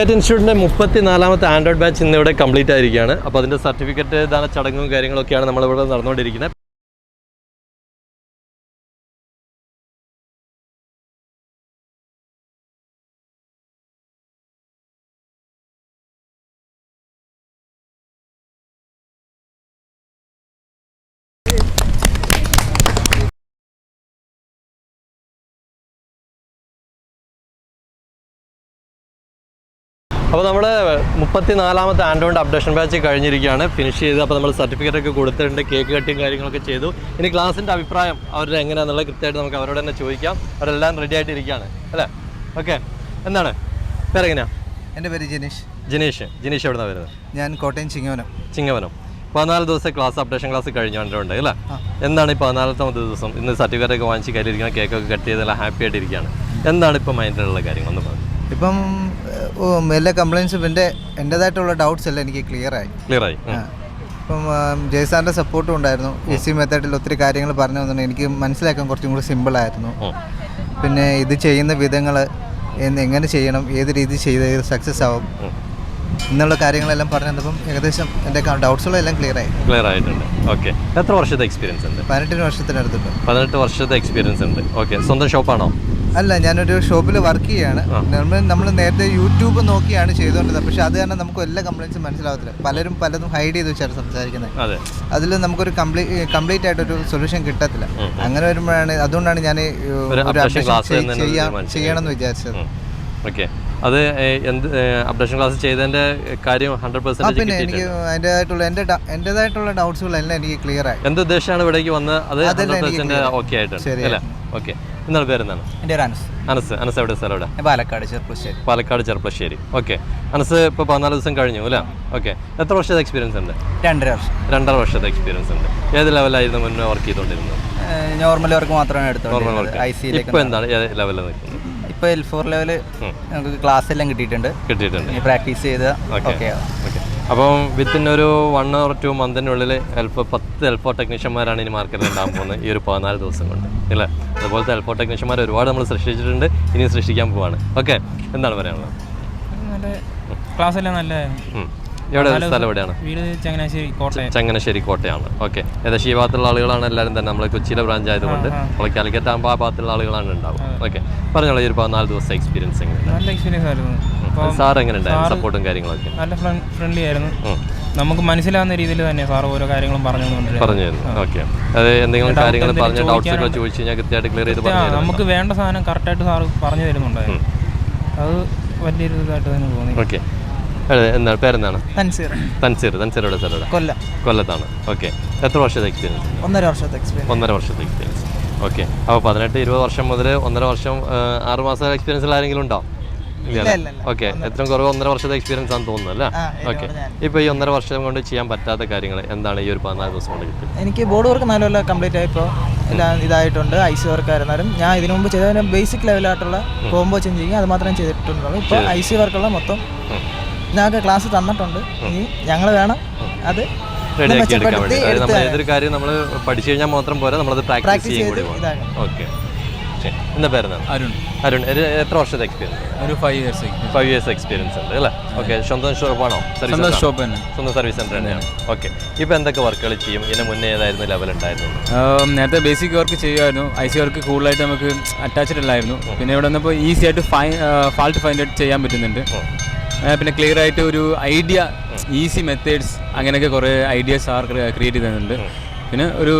Art ഇൻസ്റ്റിറ്റ്യൂട്ടിന്റെ മുപ്പത്തി നാലാമത്തെ ആൻഡ്രോയിഡ് ബാച്ച് ഇന്ന് ഇവിടെ കംപ്ലീറ്റ് ആയിരിക്കുകയാണ്. അപ്പോൾ അതിന്റെ സർട്ടിഫിക്കറ്റ് ദാന ചടങ്ങും കാര്യങ്ങളൊക്കെയാണ് നമ്മളിവിടെ നടന്നുകൊണ്ടിരിക്കുന്നത്. അപ്പോൾ നമ്മൾ മുപ്പത്തി നാലാമത്തെ ആൻഡ്രോയിഡ് അപ്ഡേഷൻ ബാച്ച് കഴിഞ്ഞിരിക്കുകയാണ്. ഫിനിഷ് ചെയ്ത് അപ്പോൾ നമ്മൾ സർട്ടിഫിക്കറ്റ് ഒക്കെ കൊടുത്തിട്ടുണ്ട്. കേക്ക് കട്ടിങ് കാര്യങ്ങളൊക്കെ ചെയ്തു. ഇനി ക്ലാസിന്റെ അഭിപ്രായം അവരുടെ എങ്ങനെയാണെന്നുള്ളത് കൃത്യമായിട്ട് നമുക്ക് അവരോട് തന്നെ ചോദിക്കാം. അവരെല്ലാം റെഡി ആയിട്ടിരിക്കുകയാണ്. അല്ലേ? ഓക്കെ എന്താണ്? പേരെങ്ങനെയാണ് എന്റെ പേര് ജിനീഷ്. ജിനീഷ്. ജിനീഷ് എവിടെ നിന്നാണ് വരുന്നത്? ഞാൻ കോട്ടയം ചിങ്ങവനം. ചിങ്ങവനം. പതിനാല് ദിവസം ക്ലാസ് അപ്ഡേഷൻ ക്ലാസ് കഴിഞ്ഞു ആൻഡ്രോയിഡ് അല്ലേ? എന്താണ് ഈ പതിനാലാമത്തെ ദിവസം? ഇന്ന് സർട്ടിഫിക്കറ്റ് ഒക്കെ വാങ്ങിച്ച് കയ്യിലിരിക്കുന്ന കേക്കൊക്കെ കട്ട് ചെയ്തെല്ലാം ഹാപ്പി ആയിട്ടിരിക്കുകയാണ്. എന്താണ് ഇപ്പോൾ മൈൻഡിലുള്ള കാര്യങ്ങൾ ഒന്ന് ഇപ്പം എല്ലാ കംപ്ലയിൻസും എന്റെ എന്റെതായിട്ടുള്ള ഡൗട്ട്സ് എല്ലാം എനിക്ക് ക്ലിയർ ആയി. ക്ലിയർ ആയി ഇപ്പം ജയ്സാറിന്റെ സപ്പോർട്ടും ഉണ്ടായിരുന്നു. എ സി മെത്തേഡിൽ ഒത്തിരി കാര്യങ്ങൾ പറഞ്ഞു തന്നിട്ടുണ്ട് എനിക്ക് മനസ്സിലാക്കാൻ കുറച്ചും കൂടി സിമ്പിളായിരുന്നു പിന്നെ ഇത് ചെയ്യുന്ന വിധങ്ങൾ എങ്ങനെ ചെയ്യണം ഏത് രീതി ചെയ്ത് സക്സസ് ആവും. എന്നുള്ള കാര്യങ്ങളെല്ലാം പറഞ്ഞു തന്നപ്പം ഏകദേശം എന്റെ ഡൗട്ട്സുകളെല്ലാം ക്ലിയർ ആയി. ക്ലിയർ ആയിട്ടുണ്ട്. ഓക്കെ എത്ര വർഷത്തെ എക്സ്പീരിയൻസ് ഉണ്ട്? പതിനെട്ടിന് വർഷത്തിനടുത്തുണ്ട്. പതിനെട്ട് വർഷത്തെ എക്സ്പീരിയൻസ് ഉണ്ട്. ഓക്കെ സ്വന്തം ഷോപ്പാണോ അല്ല ഞാനൊരു ഷോപ്പിൽ വർക്ക് ചെയ്യാണ്. നമ്മൾ നമ്മൾ നേരത്തെ യൂട്യൂബ് നോക്കിയാണ് ചെയ്തുകൊണ്ടിരുന്നത്. പക്ഷെ അത് കാരണം നമുക്ക് എല്ലാ കംപ്ലൈൻസും മനസ്സിലാവത്തില്ല. പലരും പലതും ഹൈഡ് ചെയ്ത് വെച്ചാണ് സംസാരിക്കുന്നത്. അതെ. അതിൽ നമുക്കൊരു കംപ്ലീറ്റ് കംപ്ലീറ്റ് ആയിട്ടൊരു സൊല്യൂഷൻ കിട്ടത്തില്ല. അങ്ങനെ വരുമ്പോഴാണ് അതുകൊണ്ടാണ് ഞാൻ ഒരു ഒരു updation updation class ചെയ്യ- തന്നെ ചെയ്യാൻ- തീരുമാനിച്ചത്. ചെയ്യണമെന്ന് വിചാരിച്ചത്. ഓക്കെ അത് എന്ത് അപ്ഡേഷൻ ക്ലാസ് ചെയ്തതിന്റെ കാര്യം ഹൺഡ്രഡ് പെർസെന്റ് പിന്നെ എനിക്ക് അതിന്റെതായിട്ടുള്ള എന്റെ എന്റെതായിട്ടുള്ള ഡൗട്ട്സുകളെല്ലാം എനിക്ക് ക്ലിയർ ആയി. എന്ത് ഉദ്ദേശമാണ് ഇവിടേക്ക് വന്ന് അത് ഹൺഡ്രഡ് ഓക്കെ ആയിട്ടുണ്ട്. അല്ലേ? ഓക്കെ എന്താണ് പേരെന്താണ്? എന്റെ പേര് അനസ്. അനസ്. അനസ് എവിടെ സ്ഥലം എവിടെ? പാലക്കാട് ചെറുപ്പശ്ശേരി പാലക്കാട് ചെറുപ്പശ്ശേരി ഓക്കെ. അനസ് ഇപ്പോൾ പതിനാല് ദിവസം കഴിഞ്ഞു അല്ലേ? ഓക്കെ. എത്ര വർഷത്തെ എക്സ്പീരിയൻസ് ഉണ്ട്? രണ്ടര വർഷം. രണ്ടര വർഷത്തെ എക്സ്പീരിയൻസ് ഉണ്ട്. ഏത് ലെവലായിരുന്നു മുന്നേ വർക്ക് ചെയ്തുകൊണ്ടിരുന്നത് നോർമൽ വർക്ക് മാത്രമാണ് എടുത്തോണ്ടിരുന്നത്. ഐ സി ഇപ്പോൾ എന്താണ് ഏത് ലെവലിൽ നിൽക്കുന്നത്? ഇപ്പോൾ എൽ ഫോർ ലെവൽ. നമുക്ക് ക്ലാസ് എല്ലാം കിട്ടിയിട്ടുണ്ട്. കിട്ടിയിട്ടുണ്ട്. പ്രാക്ടീസ് ചെയ്ത് ഓക്കെ. അപ്പം വിത്തിൻ ഒരു വൺ ഓർ ടു മന്തിനുള്ളിൽ എൽഫോ പത്ത് എൽഫോ ടെക്നീഷ്യന്മാരാണ് ഇനി മാർക്കറ്റിൽ ഉണ്ടാകാൻ പോകുന്നത് ഈ ഒരു പതിനാല് ദിവസം കൊണ്ട്. ഇല്ലേ അതുപോലത്തെ എൽഫോ ടെക്നീഷ്യന്മാർ ഒരുപാട് നമ്മൾ സൃഷ്ടിച്ചിട്ടുണ്ട്. ഇനി സൃഷ്ടിക്കാൻ പോവാണ്. ഓക്കെ എന്താണ് പറയാനുള്ളത്? ക്ലാസ് എല്ലാം നല്ലതായിരുന്നു വീട് ചങ്ങനാശ്ശേരി കോട്ടയം. ചങ്ങനാശ്ശേരി കോട്ടയാണ്. ഓക്കെ. ഏകദേശം ഈ ഭാഗത്തുള്ള ആളുകളാണ് എല്ലാവരും തന്നെ നമ്മൾ കൊച്ചിയിലെ ബ്രാഞ്ച് ആയതുകൊണ്ട് നമ്മൾ കാലിക്കറ്റ് ആകുമ്പോൾ ആ ഭാഗത്തുള്ള ആളുകളാണ് ഉണ്ടാവും ഓക്കെ. പറഞ്ഞോളൂ ഈ ഒരു പതിനാല് ദിവസം എക്സ്പീരിയൻസ് നല്ല എക്സ്പീരിയൻസ് ആയിരുന്നു. അപ്പം എങ്ങനെ ഉണ്ടായിരുന്നു സപ്പോർട്ടും കാര്യങ്ങളൊക്കെ? നല്ല ഫ്രണ്ട്ലി ആയിരുന്നു. നമുക്ക് മനസ്സിലാവുന്ന രീതിയിൽ തന്നെ സാർ ഓരോ കാര്യങ്ങളും പറഞ്ഞു പറഞ്ഞു ഓക്കെ. അത് എന്തെങ്കിലും കാര്യങ്ങൾ പറഞ്ഞ ഡൗട്ട്സ് ചോദിച്ചു കഴിഞ്ഞാൽ കൃത്യമായിട്ട് ക്ലിയർ ചെയ്ത് പറഞ്ഞു നമുക്ക് വേണ്ട സാധനം കറക്റ്റായിട്ട് സാർ പറഞ്ഞു തരുന്നുണ്ടായിരുന്നു. അത് വലിയൊരു ഇതായിട്ട് തന്നെ തോന്നി. ഓക്കെ. എന്താണ്? പേരെന്താണ്? തൻസീർ. തൻസീർ സ്ഥലം. കൊല്ലം. കൊല്ലത്താണ്. ഓക്കെ. എത്ര വർഷത്തെ എക്സ്പീരിയൻസ് ഒന്നര വർഷത്തെ എക്സ്പീരിയൻസ് ഒന്നര വർഷത്തെ എക്സ്പീരിയൻസ് ഓക്കെ. അപ്പോൾ പതിനെട്ട് ഇരുപത് വർഷം മുതൽ ഒന്നര വർഷം ആറ് മാസം എക്സ്പീരിയൻസ് ആരെങ്കിലും ഉണ്ടോ. ഓക്കെ. എത്രയും കുറവ് ഒന്നര വർഷത്തെ എക്സ്പീരിയൻസ് ആണെന്ന് തോന്നുന്നു അല്ലേ? ഓക്കെ. ഇപ്പൊ ഈ ഒന്നര വർഷം കൊണ്ട് ചെയ്യാൻ പറ്റാത്ത കാര്യങ്ങൾ എന്താണ് ഈ ഒരു പതിനാല് ദിവസം കൊണ്ട് കിട്ടും എനിക്ക് ബോർഡ് വർക്ക് നല്ല കംപ്ലീറ്റ് ആയിപ്പോ എല്ലാം ഇതായിട്ടുണ്ട്. ഐ സി വർക്ക് ആയിരുന്നാലും. ഞാൻ ഇതിനു മുമ്പ് ചെയ്ത ബേസിക് ലെവലായിട്ടുള്ള കോംബോ ചേഞ്ചിങ് അത് മാത്രമേ ചെയ്തിട്ടുള്ളൂ ഇപ്പൊ ഐ സി വർക്കുള്ള മൊത്തം ഞങ്ങൾക്ക് ക്ലാസ് തന്നിട്ടുണ്ട്. ഇനി ഞങ്ങൾ വേണം അത് റെഡിയാക്കി എടുക്കാൻ വേണ്ടി. നമ്മൾ ഏതൊരു കാര്യം നമ്മൾ പഠിച്ചു കഴിഞ്ഞാൽ മാത്രം പോരാ നമ്മളത് പ്രാക്ടീസ് പ്രാക്ടീസ് ചെയ്യും കൂടി ഇതാക്കണം. ഓക്കെ. എന്താ പേരെന്നാണ് അരുൺ. അരുൺ ഒരു എത്ര വർഷത്തെ എക്സ്പീരിയൻസ് ഒരു five years five years experience ഉണ്ട് അല്ലേ? ഓക്കെ സ്വന്തം ഷോപ്പാണോ സ്വന്തം ഷോപ്പ് തന്നെ. സ്വന്തം സർവീസ് സെന്റർ തന്നെയാണ് ഓക്കെ ഇപ്പോൾ എന്തൊക്കെ വർക്കുകൾ ചെയ്യും? ഇതിന് മുന്നേ ഏതായിരുന്നു ലെവൽ ഉണ്ടായിരുന്നു നേരത്തെ ബേസിക് വർക്ക് ചെയ്യുമായിരുന്നു. ഐ സി വർക്ക് കൂടുതലായിട്ട് നമുക്ക് അറ്റാച്ച്ഡ് അല്ലായിരുന്നു. പിന്നെ ഇവിടെ വന്നപ്പോൾ ഈസി ആയിട്ട് ഫൈ ഫാൾട്ട് ഫൈൻഡ് ഔട്ട് ചെയ്യാൻ പറ്റുന്നുണ്ട്. പിന്നെ ക്ലിയർ ആയിട്ട് ഒരു ഐഡിയ ഈസി മെത്തേഡ്സ് അങ്ങനെയൊക്കെ കുറേ ഐഡിയാസ് ആർ ക്രിയേറ്റ് ചെയ്യുന്നുണ്ട് പിന്നെ ഒരു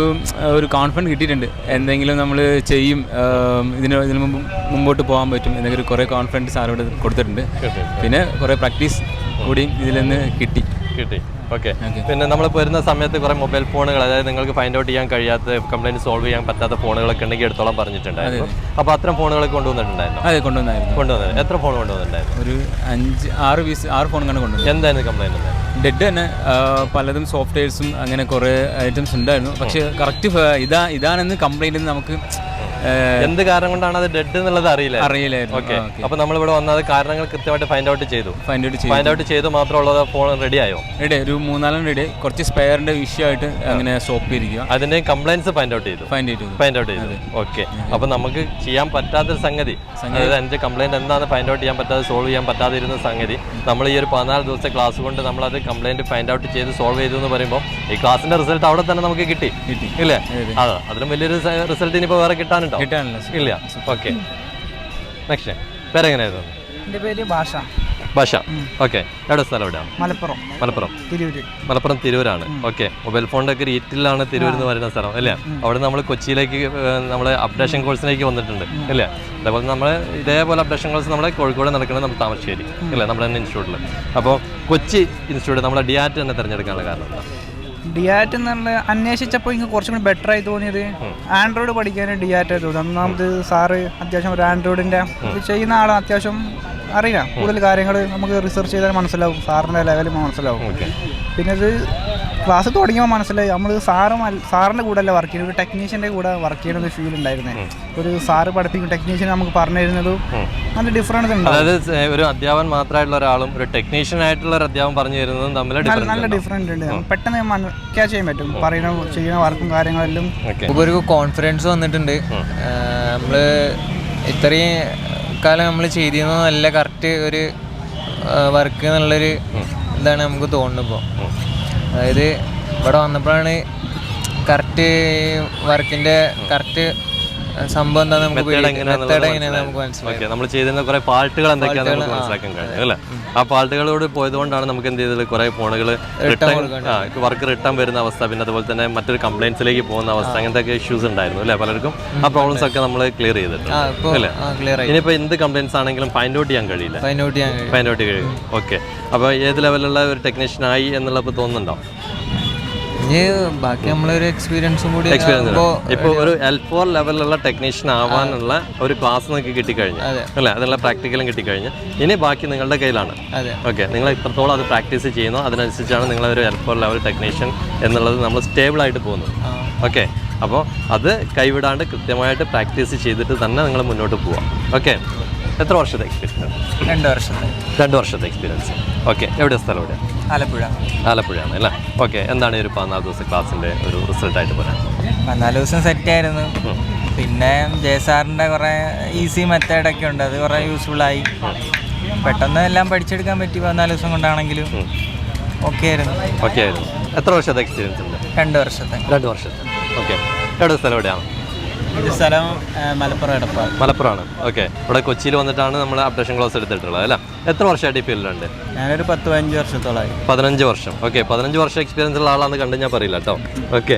ഒരു കോൺഫിഡൻസ് കിട്ടിയിട്ടുണ്ട്. എന്തെങ്കിലും നമ്മൾ ചെയ്യും ഇതിന് ഇതിന് മുമ്പ് മുമ്പോട്ട് പോകാൻ പറ്റും എന്തെങ്കിലും കുറേ കോൺഫിഡൻസ് ആരോട് കൊടുത്തിട്ടുണ്ട്. പിന്നെ കുറേ പ്രാക്ടീസ് കൂടി ഇതിൽ നിന്ന് കിട്ടി. കിട്ടി ഓക്കെ പിന്നെ നമ്മൾ വരുന്ന സമയത്ത് കുറെ മൊബൈൽ ഫോണുകൾ അതായത് നിങ്ങൾക്ക് ഫൈൻഡ് ഔട്ട് ചെയ്യാൻ കഴിയാത്ത കംപ്ലൈന്റ് സോൾവ് ചെയ്യാൻ പറ്റാത്ത ഫോണുകളൊക്കെ ഉണ്ടെങ്കിൽ എടുത്തോളം പറഞ്ഞിട്ടുണ്ടായിരുന്നു. അപ്പോൾ അത്തരം ഫോണുകളൊക്കെ കൊണ്ടുവന്നിട്ടുണ്ടായിരുന്നു? അതെ കൊണ്ടുവന്നായിരുന്നു. കൊണ്ടുവന്നത് എത്ര ഫോൺ കൊണ്ടുവന്നിട്ടുണ്ടായിരുന്നു? ഒരു അഞ്ച് ആറ് പീസ് ആറ് ഫോൺ കണ്ട് കൊണ്ടുവന്നു. എന്തായിരുന്നു കംപ്ലൈന്റ് ഡെഡ് തന്നെ. പലതും സോഫ്റ്റ്വെയർസും അങ്ങനെ കുറേ ഐറ്റംസ് ഉണ്ടായിരുന്നു. പക്ഷേ കറക്റ്റ് ഇതാ ഇതാണെന്ന് കംപ്ലൈന്റ് നമുക്ക് എന്ത് കാരണം കൊണ്ടാണ് അത് ഡെഡ് എന്നുള്ളത് അറിയില്ല. അറിയില്ല ഓക്കെ അപ്പൊ നമ്മൾ ഇവിടെ വന്നത് കാരണങ്ങൾ കൃത്യമായിട്ട് ഫൈൻഡ് ഔട്ട് ചെയ്തു. ഫൈൻഡ് ഔട്ട് ഫൈൻഡ് ഔട്ട് ചെയ്തു മാത്രമുള്ളത് ഫോൺ റെഡി ആയോ? റെഡി ഒരു മൂന്നാലും റെഡി കുറച്ച് സ്പെയറിന്റെ ഇഷ്യൂ ആയിട്ട് അങ്ങനെ സോപ്പ് ചെയ്തിരിക്കുക. അതിന്റെ കംപ്ലൈൻസ് ഫൈൻഡ് ഔട്ട് ചെയ്തു. ഫൈൻഡ് ചെയ്തു. ഫൈൻഡ് ഔട്ട് ചെയ്തു. ഓക്കെ അപ്പൊ നമുക്ക് ചെയ്യാൻ പറ്റാത്തൊരു സംഗതി. അതായത് എന്റെ കംപ്ലൈന്റ് എന്താണ് ഫൈൻഡ് ഔട്ട് ചെയ്യാൻ പറ്റാതെ സോൾവ് ചെയ്യാൻ പറ്റാതിരുന്ന സംഗതി. നമ്മൾ ഈ ഒരു പതിനാല് ദിവസത്തെ ക്ലാസ് കൊണ്ട് നമ്മൾ അത് കംപ്ലൈന്റ് ഫൈൻഡ് ഔട്ട് ചെയ്ത് സോൾവ് ചെയ്തു എന്ന് പറയുമ്പോൾ ഈ ക്ലാസിന്റെ റിസൾട്ട് അവിടെ തന്നെ നമുക്ക് കിട്ടി. കിട്ടി. ഇല്ലേ? അതെ. അതിലും വലിയൊരു റിസൾട്ട് ഇനിയിപ്പോ വേറെ കിട്ടാനുണ്ടോ. ഇല്ല. ഓക്കെ. നെക്സ്റ്റ് പേരെങ്ങനെയായിരുന്നു എന്റെ പേര് ഭാഷ. ഭാഷ. ഓക്കെ. എവിടെ സ്ഥലം എവിടെയാണ്? മലപ്പുറം. മലപ്പുറം. തിരൂര്. മലപ്പുറം തിരൂരാണ്. ഓക്കെ. മൊബൈൽ ഫോണിന്റെ ഒക്കെ റീറ്റിലാണ് തിരൂർ എന്ന് പറയുന്ന സ്ഥലം അല്ലേ? അവിടെ നമ്മൾ കൊച്ചിയിലേക്ക് നമ്മൾ അപ്ഡേഷൻ കോഴ്സിലേക്ക് വന്നിട്ടുണ്ട് അല്ലേ? അതേപോലെ നമ്മൾ ഇതേപോലെ അപ്ഡേഷൻ കോഴ്സ് നമ്മളെ കോഴിക്കോട് നടക്കുന്നത് നമ്മൾ താമരശ്ശേരി അല്ലേ? നമ്മുടെ തന്നെ ഇൻസ്റ്റിറ്റ്യൂട്ടിൽ അപ്പോൾ കൊച്ചി ഇൻസ്റ്റിറ്റ്യൂട്ട് നമ്മളെ ഡിയാറ്റ് തന്നെ തിരഞ്ഞെടുക്കാനുള്ള കാരണം എന്താ? ഡിയാറ്റ് എന്നുള്ള അന്വേഷിച്ചപ്പോൾ എനിക്ക് കുറച്ചും കൂടി ബെറ്റർ ആയി തോന്നിയത് ആൻഡ്രോയിഡ് പഠിക്കാൻ ഡിയാറ്റ് തോന്നി. ഒന്നാമത് സാറ് അത്യാവശ്യം ഒരു ആൻഡ്രോയിഡിന്റെ ചെയ്യുന്ന ആളാണ് അത്യാവശ്യം അറിയാം കൂടുതൽ കാര്യങ്ങൾ നമുക്ക് റിസർച്ച് ചെയ്താൽ മനസ്സിലാവും. സാറിന്റെ ലെവലിൽ മനസ്സിലാവും. പിന്നെ ഇത് ക്ലാസ് തുടങ്ങിയപ്പോൾ മനസ്സിലായി. നമ്മൾ സാറ് സാറിന്റെ കൂടെ അല്ല വർക്ക് ചെയ്യുന്നത് ഒരു ടെക്നീഷ്യന്റെ കൂടെ വർക്ക് ചെയ്യുന്ന ഒരു ഫീൽ ഉണ്ടായിരുന്നേ. ഒരു സാറ് പഠിപ്പിക്കും ടെക്നീഷ്യൻ നമുക്ക് പറഞ്ഞു തരുന്നതും നല്ല ഡിഫറൻസ് ഉണ്ട് അതായത് ഒരു അധ്യാപൻ മാത്രമായിട്ടുള്ള ഒരാളും ഒരു ടെക്നീഷ്യൻ ആയിട്ടുള്ള ഒരു അധ്യാപൻ പറഞ്ഞു തരുന്നതും തമ്മിൽ നല്ല ഡിഫറന്റ് ഉണ്ട്. പെട്ടെന്ന് ക്യാച്ച് ചെയ്യാൻ പറ്റും. പറയുന്ന ചെയ്യുന്ന വർക്കും കാര്യങ്ങളെല്ലാം ഇപ്പോൾ ഒരു കോൺഫിഡൻസ് വന്നിട്ടുണ്ട്. നമ്മൾ ഇത്രയും കാലം നമ്മൾ ചെയ്തിരുന്നത് നല്ല കറക്റ്റ് ഒരു വർക്ക് എന്നുള്ളൊരു ഇതാണ് നമുക്ക് തോന്നുന്നത് ഇപ്പോൾ അതായത് ഇവിടെ വന്നപ്പോഴാണ് കറക്റ്റ് വർക്കിന്റെ കറക്റ്റ് സംഭവം എന്താണെന്ന് നമുക്ക് മെത്തേഡ് എങ്ങനെയാണെന്ന് നമുക്ക് നമ്മൾ ചെയ്തിരുന്ന കുറെ പാട്ടുകൾ എന്തൊക്കെയാണെന്ന് നമുക്ക് മനസ്സിലാക്കാൻ കഴിഞ്ഞു അല്ലേ? ആ പാട്ടുകളോട് പോയതുകൊണ്ടാണ് നമുക്ക് എന്ത് ചെയ്തത്? കുറെ ഫോണുകൾ റിട്ടേൺ വർക്ക് റിട്ടേൺ വരുന്ന അവസ്ഥ പിന്നെ അതുപോലെ തന്നെ മറ്റൊരു കംപ്ലൈൻസിലേക്ക് പോകുന്ന അവസ്ഥ അങ്ങനത്തെ ഇഷ്യൂസ് ഉണ്ടായിരുന്നു അല്ലേ? പലർക്കും ആ പ്രോബ്ലംസ് ഒക്കെ നമ്മൾ ക്ലിയർ ചെയ്തിട്ടുണ്ട് ഇനിയിപ്പോ എന്ത് കംപ്ലൈൻസ് ആണെങ്കിലും ഫൈൻഡ് ഔട്ട് ചെയ്യാൻ കഴിയില്ല. ഫൈൻഡ് ഔട്ട് കഴിയും ഓക്കെ അപ്പോൾ ഏത് ലെവലുള്ള ഒരു ടെക്നീഷ്യൻ ആയി എന്നുള്ളപ്പോൾ തോന്നുന്നുണ്ടോ? ബാക്കി നമ്മളൊരു എക്സ്പീരിയൻസും കൂടി ഇപ്പോൾ ഒരു എൽ ഫോർ ലെവലിലുള്ള ടെക്നീഷ്യൻ ആവാനുള്ള ഒരു ക്ലാസ് നിങ്ങൾക്ക് കിട്ടിക്കഴിഞ്ഞു. അല്ലെ? അതിനുള്ള പ്രാക്ടിക്കലും കിട്ടിക്കഴിഞ്ഞു. ഇനി ബാക്കി നിങ്ങളുടെ കയ്യിലാണ്. ഓക്കെ നിങ്ങൾ ഇത്രത്തോളം അത് പ്രാക്ടീസ് ചെയ്യുന്നു. അതിനനുസരിച്ചാണ് നിങ്ങൾ ഒരു എൽ ഫോർ ലെവൽ ടെക്നീഷ്യൻ എന്നുള്ളത് നമ്മൾ സ്റ്റേബിൾ ആയിട്ട് പോകുന്നത്. ഓക്കെ അപ്പോൾ അത് കൈവിടാണ്ട് കൃത്യമായിട്ട് പ്രാക്ടീസ് ചെയ്തിട്ട് തന്നെ നിങ്ങൾ മുന്നോട്ട് പോവാം. ഓക്കെ എത്ര വർഷത്തെ എക്സ്പീരിയൻസ് രണ്ട് വർഷത്തെ. രണ്ട് വർഷത്തെ എക്സ്പീരിയൻസ് ഓക്കെ എവിടെ സ്ഥലം എവിടെ ആലപ്പുഴ. ആലപ്പുഴയാണ് അല്ലേ? ഓക്കെ എന്താണ് ഈ ഒരു പതിനാല് ദിവസം ക്ലാസ്സിന്റെ ഒരു റിസൾട്ടായിട്ട് പറയാം പതിനാല് ദിവസം സെറ്റ് ആയിരുന്നു. പിന്നെ ജെ സാറിന്റെ കുറേ ഈസി മെത്തേഡൊക്കെ ഉണ്ട്. അത് കുറേ യൂസ്ഫുള്ളായി പെട്ടെന്ന് എല്ലാം പഠിച്ചെടുക്കാൻ പറ്റി പതിനാല് ദിവസം കൊണ്ടാണെങ്കിലും. ഓക്കെ ആയിരുന്നു. ഓക്കെ ആയിരുന്നു. എത്ര വർഷത്തെ എക്സ്പീരിയൻസ് ഉണ്ട്? രണ്ട് വർഷത്തെ. രണ്ട് വർഷത്തെ. ഓക്കെ എവിടെ സ്ഥലം എവിടെയാണ്? ഇത് സ്ഥലം മലപ്പുറം എടപ്പാൾ. മലപ്പുറമാണ്. ഓക്കെ ഇവിടെ കൊച്ചിയിൽ വന്നിട്ടാണ് നമ്മൾ അപ്ഡേഷൻ ക്ലാസ് എടുത്തിട്ടുള്ളത് അല്ലേ? എത്ര വർഷമായിട്ട് ഈ ഫീൽഡിലുണ്ട്? ഞാനൊരു പത്ത് പതിനഞ്ച് വർഷത്തോളായി. പതിനഞ്ച് വർഷം. ഓക്കെ പതിനഞ്ച് വർഷം എക്സ്പീരിയൻസ് ഉള്ള ആളാണെന്ന് കണ്ട് ഞാൻ പറയില്ല കേട്ടോ ഓക്കെ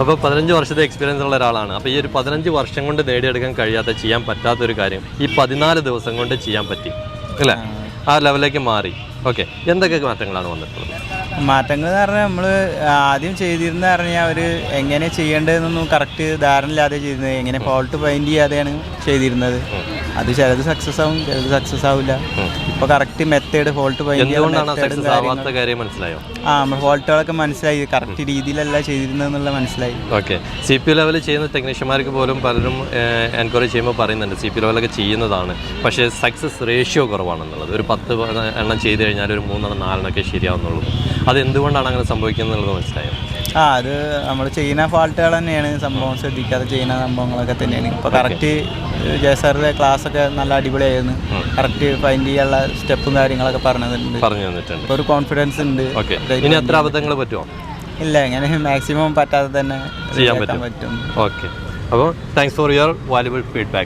അപ്പോൾ പതിനഞ്ച് വർഷത്തെ എക്സ്പീരിയൻസ് ഉള്ള ഒരാളാണ്. അപ്പോൾ ഈ ഒരു പതിനഞ്ച് വർഷം കൊണ്ട് നേടിയെടുക്കാൻ കഴിയാത്ത ചെയ്യാൻ പറ്റാത്ത ഒരു കാര്യം ഈ പതിനാല് ദിവസം കൊണ്ട് ചെയ്യാൻ പറ്റി അല്ലേ? ആ ലെവലിലേക്ക് മാറി. ഓക്കെ. എന്തൊക്കെ മാറ്റങ്ങളാണ് വന്നിട്ടുള്ളത്? മാറ്റങ്ങൾ എന്ന് പറഞ്ഞാൽ നമ്മൾ ആദ്യം ചെയ്തിരുന്ന പറഞ്ഞാൽ ഒരു എങ്ങനെ ചെയ്യേണ്ടതെന്നൊന്നും കറക്റ്റ് ധാരണ ഇല്ലാതെ ചെയ്തിരുന്നത്. എങ്ങനെ ഫോൾട്ട് ഫൈൻഡ് ചെയ്യാതെയാണ് ചെയ്തിരുന്നത്. അത് ചിലത് സക്സസ് ആവും ചിലത് സക്സസ് ആവില്ല. ഇപ്പോൾ കറക്റ്റ് മെത്തേഡ് ഫോൾട്ട് ആവാത്ത കാര്യം മനസ്സിലായോ? ആ നമ്മൾ ഫോൾട്ടുകളൊക്കെ മനസ്സിലായി. കറക്റ്റ് രീതിയിലല്ല ചെയ്തിരുന്നതെന്നുള്ള മനസ്സിലായി. ഓക്കെ സി പി ലെവൽ ചെയ്യുന്ന ടെക്നീഷ്യന്മാർക്ക് പോലും പലരും എൻക്വയറി ചെയ്യുമ്പോൾ പറയുന്നുണ്ട് സി പി ലെവലൊക്കെ ചെയ്യുന്നതാണ്. പക്ഷേ സക്സസ് റേഷ്യോ കുറവാണെന്നുള്ളത്. ഒരു പത്ത് എണ്ണം ചെയ്ത് കഴിഞ്ഞാൽ ഒരു മൂന്നെണ്ണം നാലെണ്ണമൊക്കെ ശരിയാവുന്നുള്ളൂ. അത് എന്തുകൊണ്ടാണ് അങ്ങനെ സംഭവിക്കുന്നത് എന്നുള്ളത് മനസ്സിലായോ? ആ അത് നമ്മൾ ചെയ്യുന്ന ഫാൾട്ടുകൾ തന്നെയാണ്. സംഭവം ശ്രദ്ധിക്കാതെ ചെയ്യുന്ന സംഭവങ്ങളൊക്കെ തന്നെയാണ്. ഇപ്പോൾ കറക്റ്റ് ജയസാറിന്റെ ക്ലാസ്സൊക്കെ നല്ല അടിപൊളിയായിരുന്നു. കറക്റ്റ് ഫൈൻഡ് ചെയ്യാനുള്ള സ്റ്റെപ്പും കാര്യങ്ങളൊക്കെ പറഞ്ഞിട്ടുണ്ട്. പറഞ്ഞു തന്നിട്ടുണ്ട്. ഇപ്പോൾ ഒരു കോൺഫിഡൻസ് ഉണ്ട്. ഇനി എത്ര അബദ്ധങ്ങൾ പറ്റുമോ ഇല്ല ഇങ്ങനെ മാക്സിമം പറ്റാതെ തന്നെ ചെയ്യാൻ. പറ്റും. ഓക്കെ അപ്പോൾ thanks for your valuable feedback